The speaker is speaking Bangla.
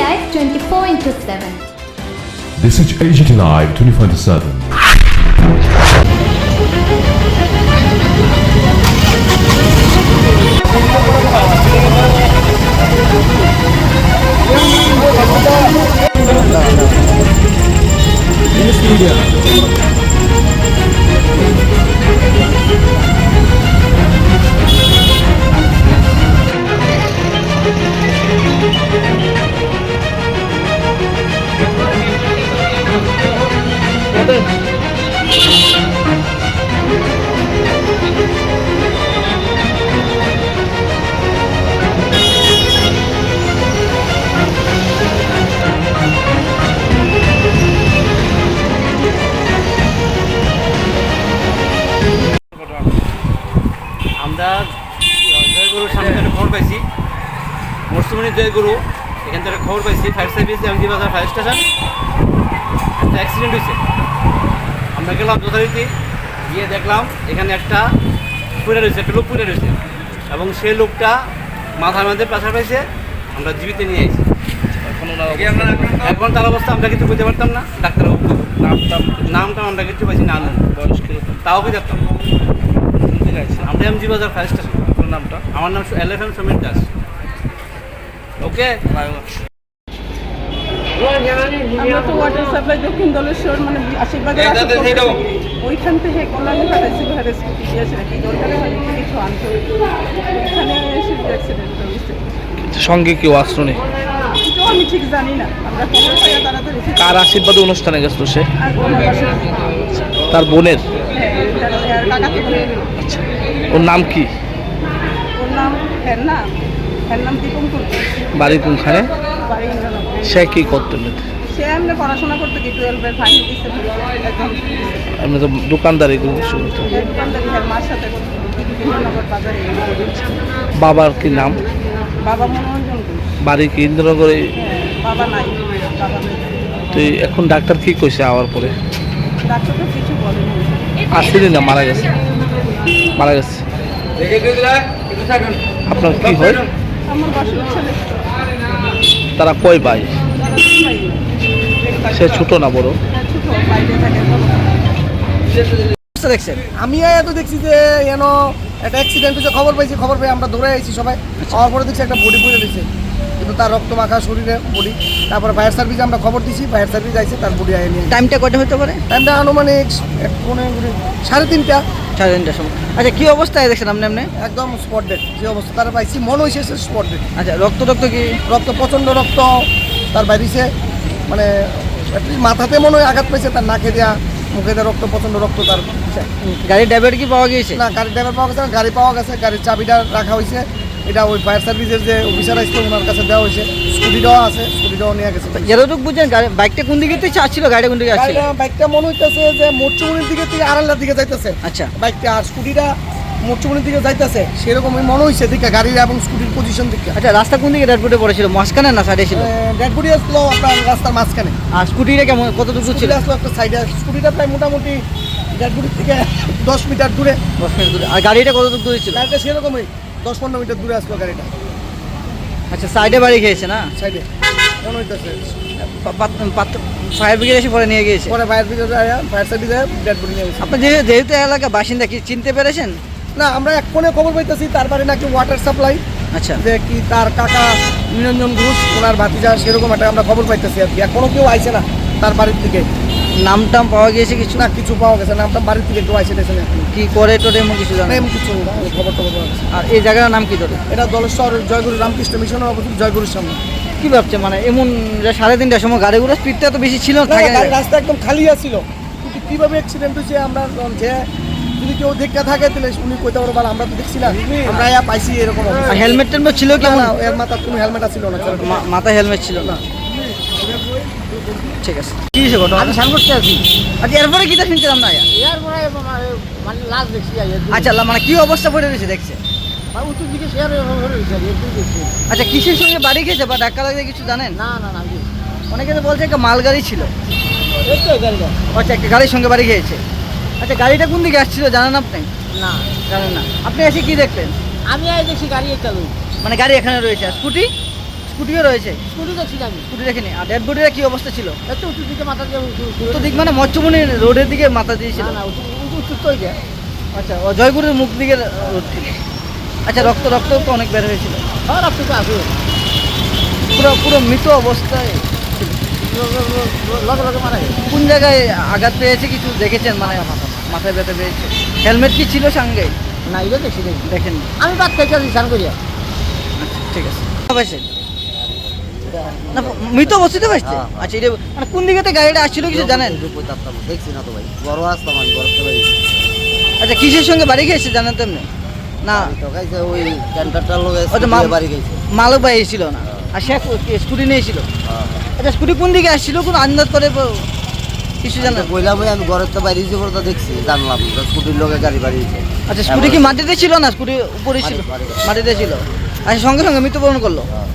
Live 24 into 7. This is AGT Live 24 into 7. মরসুমনি জয়গুরু এখান থেকে খবর পাইছি fire service MG Bazar fire station একটা অ্যাক্সিডেন্ট হয়েছে আমরা গেলাম যথারীতি গিয়ে দেখলাম এখানে একটা পুড়ে রয়েছে একটা লোক পুড়ে রয়েছে। এবং সেই লোকটা মাথার মধ্যে প্রেশার পাইছে আমরা জীবিত নিয়ে আইছি। এখন তার অবস্থা আমরা কিছু বুঝতে পারতাম না। ডাক্তারবাবু নামটা নামটা আমরা কিছু পাইছি না বয়স্ক তাও কি দেখতাম আমরা এমজি বাজার ফায়ার স্টেশন আপনার নামটা? আমার নাম L F M Samir Das. Okay? আমরা তো ওয়াটার সাপ্লাই দক্ষিণ দলেশ্বর মানে আশীর্বাদ ওইখান থেকে কল্যাণী পাঠাইছি ঘরে স্কুটি দিয়েছে নাকি? দরকারে হয়নি কিছু আনতে? ওইখানে এসে অ্যাক্সিডেন্ট হয়েছে সঙ্গে কেউ আসলো নেই আমি ঠিক জানি না। আমরা খবর পাইয়া তাড়াতাড়ি কার আশীর্বাদে অনুষ্ঠানে গেছিল সে? তার বোনের? হ্যাঁ বলে, ওর নাম কি? ওর নাম হ্যার নাম হ্যার নাম দীপঙ্কর। বাড়ি কোনখানে? সে কি করতো? সে এমনি পড়াশোনা করতে কি টুয়েলভের ফাইনাল দিচ্ছে একদম এমনি তো দোকানদারি মার সাথে করতে। বাজারে বাবার কি নাম? বাবা মনোরঞ্জন বাড়ি কি ইন্দ্রনগরে? হ্যাঁ, বাবা নাই বাবা নেই। তুই এখন ডাক্তার কি কইছে আওয়ার পরে? ডাক্তার তো কিছু বলেনি। আসেনি না মারা গেছে? মারা গেছে। আপনার কি হয়? আমার বাসুর ছেলে তারা কই ভাই? সে ছোট না বড়? হ্যাঁ, ছোট বাইরে থাকে। বড়। দেখছেন আমি এত দেখছি যে এন একটা অ্যাক্সিডেন্ট হয়েছে খবর পাইছি খবর পাই আমরা দৌড়ে আইছি সবাই। হওয়ার পরে দেখছি একটা বডি পুড়ে দিচ্ছে কিন্তু তার রক্ত মাখা শরীরে বডি। তারপরে ফায়ার সার্ভিসে আমরা খবর দিছি ফায়ার সার্ভিস আইছে তার বডি আয় নিয়ে টাইমটা কয়টা হতে পারে? টাইমটা আনুমানিক এক পনেরো সাড়ে তিনটা। সাড়ে তিনটার সময়। আচ্ছা কি অবস্থায় দেখছেন আপনি আপনি? একদম স্পট ডেট যে অবস্থা তারা পাইছি মনে হয়েছে স্পট ডেট আচ্ছা রক্ত রক্ত কি? রক্ত প্রচণ্ড রক্ত তার বাইরেছে। মানে মাথাতে মনে হয় আঘাত পাইছে তার নাকে দেওয়া মুখে দেওয়া রক্ত প্রচণ্ড রক্ত তার। গাড়ির ড্রাইভার কি পাওয়া গিয়েছে? না গাড়ির ড্রাইভার পাওয়া গেছে না, গাড়ি পাওয়া গেছে গাড়ির চাবিটা রাখা হয়েছে এটা ওই ফায়ার সার্ভিসের যে অফিসার আসছে ওনার কাছে দেওয়া হয়েছে। স্কুটিটাও আছে স্কুটিটাও নিয়ে গেছে। যতটুকু বুঝছেন বাইকটা কোন দিকে থেকে আসছিল গাড়িটা কোন দিকে আসছিল? বাইকটা মনে হইতেছে যে মোটচুমনির দিকে থেকে আড়াল্লার দিকে যাইতেছে। আচ্ছা। বাইকটা আর স্কুটিটা মোটচুমনির দিকে যাইতেছে। সেরকমই মনে হয়েছে দিকে গাড়ির এবং স্কুটির পজিশন দিকে। আচ্ছা রাস্তা কোন দিকে রেডবোর্ডে পড়েছিল? মাঝখানে না সাইডে ছিল? ডেড আসলো আপনার রাস্তার মাঝখানে। আর স্কুটিটা কেমন কতটুকু ছিল? আসলো একটা সাইডে স্কুটিটা প্রায় মোটামুটি ডেড থেকে দশ মিটার দূরে। দশ মিনিট দূরে। আর গাড়িটা কতটুকু দূরে ছিল? গাড়িটা সেরকমই। দশ পনেরো মিটার দূরে আসলো গাড়িটা। আচ্ছা সাইডে বাড়ি খেয়েছে না? সাইডে মনে হইতেছে। ফায়ার ব্রিগেড এসে পরে নিয়ে গিয়েছে? পরে ফায়ার ব্রিগেড ফায়ার সার্ভিসে ডেড বডি নিয়ে গেছে। আপনি যেহেতু এলাকা বাসিন্দা কি চিনতে পেরেছেন? না আমরা এক খবর পাইতেছি তার বাড়ি নাকি ওয়াটার সাপ্লাই আচ্ছা। যে কি তার কাকা নিরঞ্জন ঘোষ ওনার ভাতিজা সেরকম একটা আমরা খবর পাইতেছি আর কি। এখনও কেউ আইছে না তার বাড়ির থেকে নাম টাম পাওয়া গিয়েছে কিছু? না কিছু পাওয়া গেছে না আপনার বাড়ির থেকে কেউ আইসে গেছে না এখনও। কি করে টোরে এমন কিছু জানেন এমন কিছু না খবর টবর পাওয়া গেছে। আর এই জায়গার নাম কি তোর এটা দলেশ্বর জয়গুরু রামকৃষ্ণ মিশনের অবস্থিত জয়গুরুর সামনে। কি ভাবছে মানে এমন যে সাড়ে তিনটার সময় গাড়িগুলো স্পিডটা তো বেশি ছিল না না, থাকে না। রাস্তা একদম খালি আছিল। কিন্তু কীভাবে অ্যাক্সিডেন্ট হয়েছে আমরা যে যদি কেউ দেখতে থাকে তাহলে উনি কইতে পারব "বাল, আমরা তো দেখছি না। আমরা ইয়া পাইছি এরকম হেলমেট টেলমেট ছিল কেমন? না, এর মাথার কোনো হেলমেট ছিল না মাথায় হেলমেট ছিল না। ঠিক আছে। কি হয়েছে ঘটনা? আমি সামনে আছি আচ্ছা এরপরে কি তা শুনছিলাম না ইয়া? মানে লাস্ট দেখছি আচ্ছা মানে কি অবস্থা পড়ে রয়েছে দেখছে? উত্তর দিকে শেয়ার আচ্ছা কিসের সঙ্গে বাড়ি খেয়েছে বা ধাক্কা লাগে কিছু জানেন? না না না অনেকে তো বলছে একটা মালগাড়ি ছিল। আচ্ছা একটা গাড়ির সঙ্গে বাড়ি খেয়েছে আচ্ছা গাড়িটা কোন দিকে আসছিল জানেন আপনি? না। জানেন না। আপনি এসে কি দেখলেন? আমি আই দেখছি গাড়ি চালু মানে গাড়ি এখানে রয়েছে স্কুটি? স্কুটিও রয়েছে? স্কুটি দেখছি আমি স্কুটি দেখেনি। আর ডেড বডির কি অবস্থা ছিল? একটু উঁচুর দিকে মাথা দিয়ে উঁচু দিক মানে মৎস্যমণি রোডের দিকে মাথা দিয়েছিল না উঁচু উঁচু উঁচু তো আচ্ছা ও জয়পুরের মুখ দিকে রোড আচ্ছা রক্ত রক্ত তো অনেক বের হয়েছিল। আর আপনি তো আসবে পুরো পুরো মৃত অবস্থায় লগে লগে মারা কোন জায়গায় আঘাত পেয়েছে কিছু দেখেছেন? মানে মাথায় ব্যথা পেয়েছে। হেলমেট কি ছিল সঙ্গে? না এটা দেখছি দেখেন আমি বাদ থেকে স্নান করিয়া ঠিক আছে। না মৃত অবস্থিত পাইছে আচ্ছা এটা মানে কোন দিকে থেকে গাড়িটা আসছিল কিছু জানেন? দেখছি না তো ভাই। বড় আসতাম আমি বড় আচ্ছা কিসের সঙ্গে বাড়ি গেছে জানেন তো এমনি? না? ওই ক্যান্টারটার লোক মাল- বাড়ি গেছে। মালক ভাই এসেছিল না? আর সে স্কুটি নিয়েছিল আচ্ছা স্কুটি কোন দিকে আসছিল? কোন আন্দাজ করে কিছু জানেন? কইলাম ভাই আমি ঘরের তো বাইরে যে তো দেখছি জানলাম স্কুটির লোকে গাড়ি বাড়িয়েছে। আচ্ছা স্কুটি কি মাটিতে ছিল না? স্কুটি উপরে ছিল? মাটিতে। ছিল। আচ্ছা সঙ্গে সঙ্গে মৃত্যুবরণ করল? হ্যাঁ।